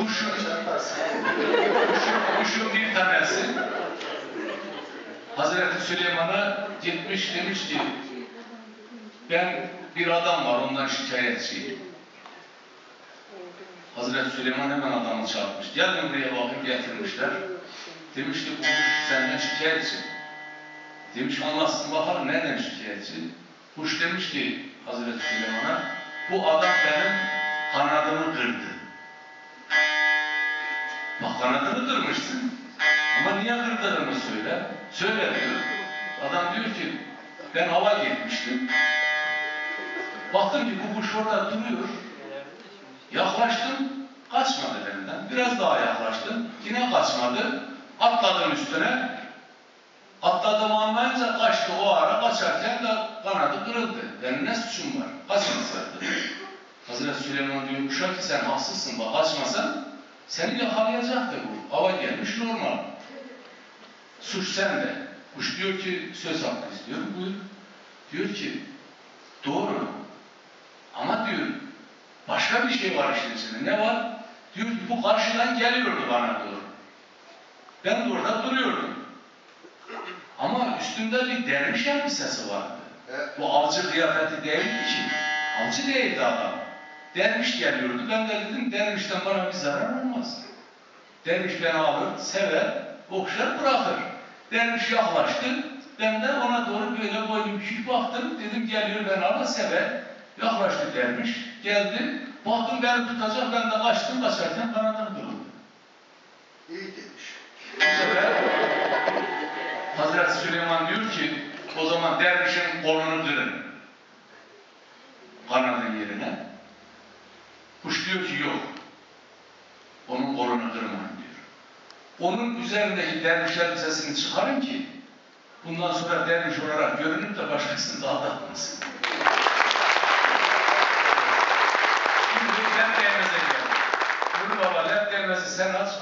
Kuşun, kuşun bir tanesi Hazreti Süleyman'a gitmiş demiş ki ben bir adam var ondan şikayetçiyim. Hazreti Süleyman hemen adamı çağırmış. Gelin buraya bakın getirmişler. Demiş ki bu senden şikayetçi. Demiş anlatsın bakalım neden şikayetçi? Kuş demiş ki Hazreti Süleyman'a bu adam benim kanadımı kırdı. Kanadını kırmışsın. Ama niye kırdığını söyle. Söyle diyor. Adam diyor ki ben hava gitmiştim. Baktım ki bu kuş orada duruyor. Yaklaştım, kaçmadı benden. Biraz daha yaklaştım, yine kaçmadı. Atladım üstüne. Atladım anlayınca kaçtı o ara kaçarken de kanadı kırıldı. Benim ne suçum var? Kaçmasaydı. Hazreti Süleyman diyor kuşa ki sen haksızsın bak kaçmasan seni yakalayacaktı bu. Hava gelmiş normal. Suç sende. Kuş diyor ki söz hakkı istiyorum buyur. Diyor ki doğru ama diyor başka bir şey var işin içinde. Ne var? Diyor bu karşıdan geliyordu bana doğru. Ben de orada duruyordum. Ama üstünde bir derviş elbisesi vardı. Bu avcı kıyafeti değildi ki. Avcı değildi adam. Derviş geliyordu. Ben de dedim dervişten bana bir zarar olmaz. Derviş beni alır, sever, okşar, bırakır. Derviş yaklaştı. Ben de ona doğru böyle boynu bükük baktım. Dedim geliyor beni alır, sever. Yaklaştı derviş. Geldi. Baktım beni tutacak. Ben de kaçtım. Kaçarken kanadım kırıldı. İyi demiş. Bu sefer Hazreti Süleyman diyor ki o zaman dervişin kolunu kırın. Kanadın yerine. Kuş diyor ki yok. Onun kolunu kırmayın diyor. Onun üzerindeki derviş elbisesini çıkarın ki bundan sonra derviş olarak görünüp de başkasını da aldatmasın. Şimdi lep değmeze baba lep değmezi sen aç.